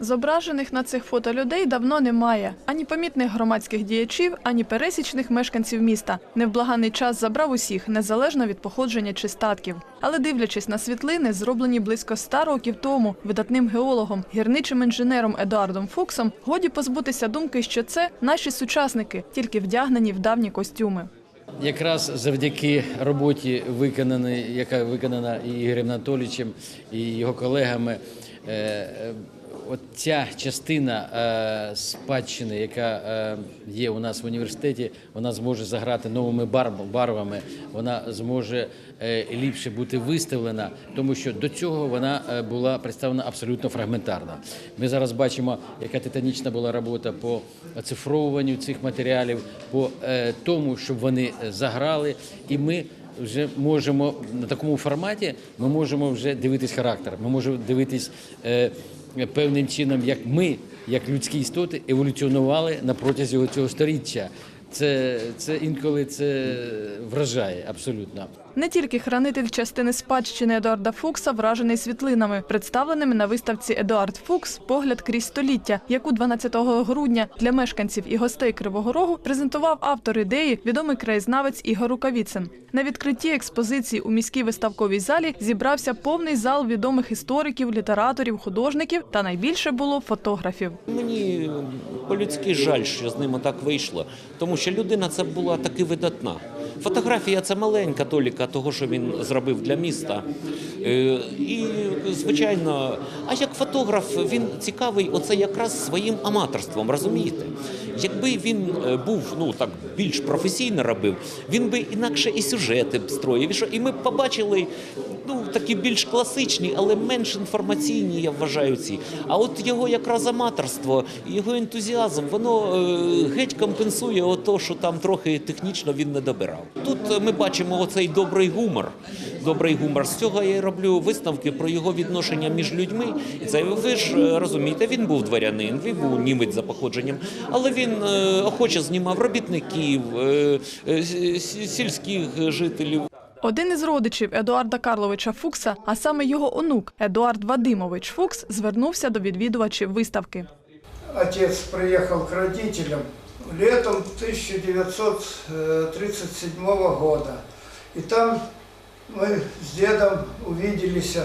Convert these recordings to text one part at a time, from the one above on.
Зображених на цих фото людей давно немає. Ані помітних громадських діячів, ані пересічних мешканців міста. Невблаганий час забрав усіх, незалежно від походження чи статків. Але дивлячись на світлини, зроблені близько ста років тому видатним геологом, гірничим інженером Едуардом Фуксом, годі позбутися думки, що це наші сучасники, тільки вдягнені в давні костюми. Якраз завдяки роботі, яка виконана і Ігорем Анатолійовичем, і його колегами, е, е, от ця частина е, спадщини, яка е, є у нас в університеті, вона зможе заграти новими барв- барвами, вона зможе е, ліпше бути виставлена, тому що до цього вона була представлена абсолютно фрагментарно. Ми зараз бачимо, яка титанічна була робота по оцифровуванню цих матеріалів, по тому, щоб вони заграли, і ми вже можемо на такому форматі. Ми можемо вже дивитись характер. Ми можемо дивитись певним чином, як ми, як людські істоти, еволюціонували на протязі цього сторіччя. Це, це інколи це вражає абсолютно. Не тільки хранитель частини спадщини Едуарда Фукса вражений світлинами, представленими на виставці Едуард Фукс Погляд крізь століття, яку 12 грудня для мешканців і гостей Кривого Рогу презентував автор ідеї, відомий краєзнавець Ігор Рукавіцин. На відкритті експозиції у міській виставковій залі зібрався повний зал відомих істориків, літераторів, художників та найбільше було фотографів. Мені по-людськи жаль, що з ними так вийшло, тому що людина це була таки видатна. Фотографія це маленька толіка того, що він зробив для міста. Е, І, звичайно, а як фотограф він цікавий оце якраз своїм аматорством, розумієте? Якби він е, був ну так більш професійно робив, він би інакше і сюжети б строїв. І ми б побачили ну такі більш класичні, але менш інформаційні, я вважаю ці. А от його якраз аматорство, його ентузіазм, воно е, геть компенсує ото, що там трохи технічно він не добирав. Тут ми бачимо оцей добрий гумор. Добрий гумор. З цього я і роблю висновки про його відношення між людьми. І це ви ж е, розумієте, він був дворянин, він був німець за походженням, але він е, охоче знімав робітників, е, сільських жителів. Один із родичів Едуарда Карловича Фукса, а саме його онук Едуард Вадимович Фукс, звернувся до відвідувачів виставки. Отец приехал к родителям летом 1937 года. И там мы с дедом увиделись.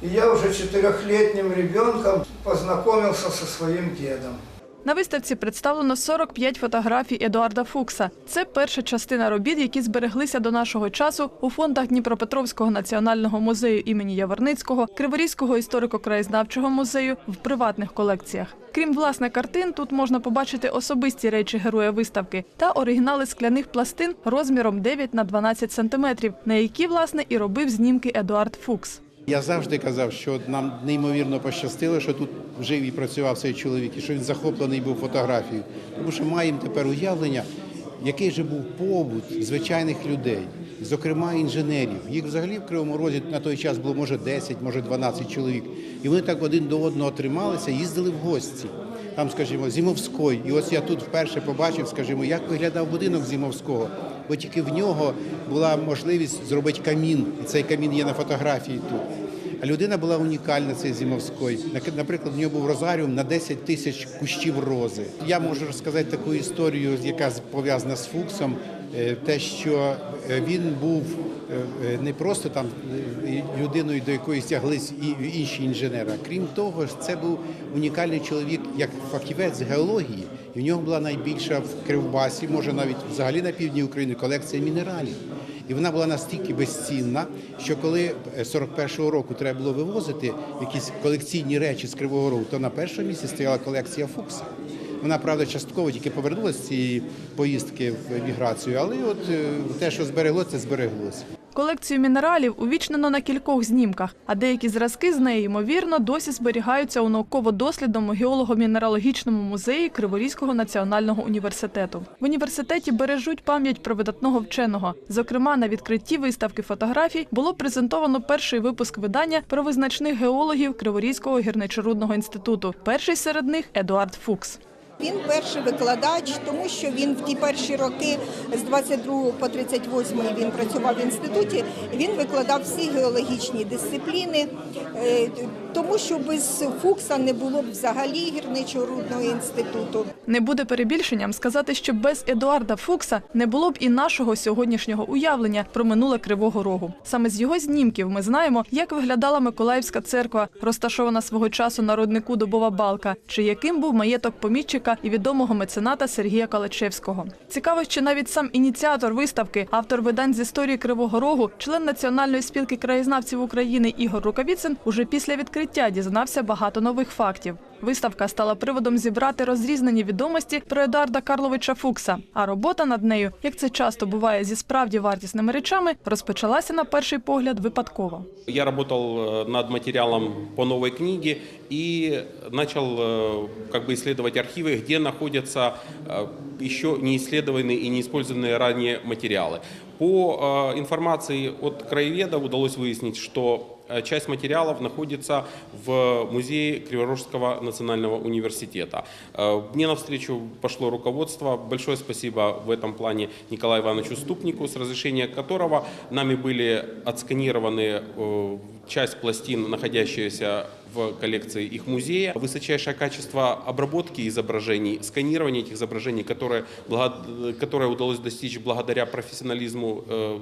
И я уже четырехлетним ребенком познакомился со своим дедом. На виставці представлено 45 фотографій Едуарда Фукса. Це перша частина робіт, які збереглися до нашого часу у фондах Дніпропетровського національного музею імені Яворницького, Криворізького історико-краєзнавчого музею в приватних колекціях. Крім власне картин, тут можна побачити особисті речі героя виставки та оригінали скляних пластин розміром 9 на 12 сантиметрів, на які власне і робив знімки Едуард Фукс. Я завжди казав, що нам неймовірно пощастило, що тут жив і працював цей чоловік, і що він захоплений був фотографією. Тому що маємо тепер уявлення, який же був побут звичайних людей, зокрема інженерів. Їх взагалі в Кривому Розі на той час було може 10, може 12 чоловік. І вони так один до одного трималися, їздили в гості. Там, скажімо, Зімовський. І ось я тут вперше побачив, скажімо, як виглядав будинок Зімовського. Бо тільки в нього була можливість зробити камін, і цей камін є на фотографії тут. А людина була унікальна, цей Зімовський. Наприклад, в нього був розаріум на 10 тисяч кущів рози. Я можу розказати таку історію, яка пов'язана з Фуксом. Е, Те, що е, він був е, не просто там людиною, до якої стяглись і інші інженери. Крім того, ж, це був унікальний чоловік як фахівець з геології. І в нього була найбільша в Кривбасі, може навіть взагалі на півдні України, колекція мінералів. І вона була настільки безцінна, що коли е, 41-го року треба було вивозити якісь колекційні речі з Кривого Рогу, то на першому місці стояла колекція Фукса. Вона, правда, частково тільки повернулася з цієї поїздки в еміграцію, але от е, те, що зберегло, це збереглося. Колекцію мінералів увічнено на кількох знімках, а деякі зразки з неї, ймовірно, досі зберігаються у науково-дослідному геолого-мінералогічному музеї Криворізького національного університету. В університеті бережуть пам'ять про видатного вченого. Зокрема, на відкритті виставки фотографій було презентовано перший випуск видання про визначних геологів Криворізького гірничорудного інституту. Перший серед них Едуард Фукс. Він перший викладач, тому що він в ті перші роки з 22 по 38 він працював в інституті. Він викладав всі геологічні дисципліни. Тому що без Фукса не було б взагалі гірничо-рудного інституту. Не буде перебільшенням сказати, що без Едуарда Фукса не було б і нашого сьогоднішнього уявлення про минуле Кривого Рогу. Саме з його знімків ми знаємо, як виглядала Миколаївська церква, розташована свого часу на роднику Дубова Балка, чи яким був маєток помітчика і відомого мецената Сергія Калачевського. Цікаво, що навіть сам ініціатор виставки, автор видань з історії Кривого Рогу, член Національної спілки краєзнавців України Ігор Рукавіцин, уже після відкриття дізнався багато нових фактів. Виставка стала приводом зібрати розрізнені відомості про Едуарда Карловича Фукса. А робота над нею, як це часто буває зі справді вартісними речами, розпочалася на перший погляд випадково. Я работал э, над материалом по новой книге и начал э, как бы исследовать архивы, где находятся э, еще не исследованные и не использованные ранее материалы. По э, информации от краеведов удалось выяснить, что э, часть материалов находится в музее Криворожского национального университета. Э, Мне навстречу пошло руководство. Большое спасибо в этом плане Николаю Ивановичу Ступнику, с разрешения которого нами были отсканированы э, часть пластин, находящиеся в коллекции их музея. Высочайшее качество обработки изображений, сканирования этих изображений, которое, благо- которое удалось достичь благодаря профессионализму э,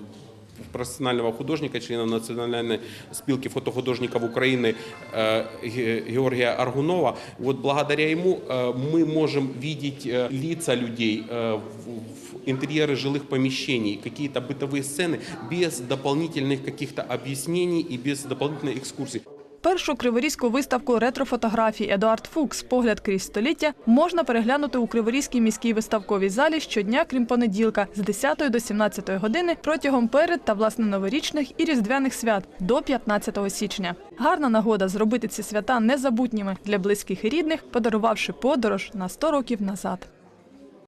профессионального художника, члена Национальной спилки фотохудожников Украины э, Ге- Георгия Аргунова. Вот благодаря ему э, мы можем видеть э, лица людей, э, в- в интерьеры жилых помещений, какие-то бытовые сцены без дополнительных каких-то объяснений и без дополнительной экскурсии. Першу криворізьку виставку ретрофотографій Едуард Фукс Погляд крізь століття можна переглянути у Криворізькій міській виставковій залі щодня, крім понеділка, з 10 до 17 години протягом перед та власне новорічних і різдвяних свят до 15 січня. Гарна нагода зробити ці свята незабутніми для близьких і рідних, подарувавши подорож на 100 років назад.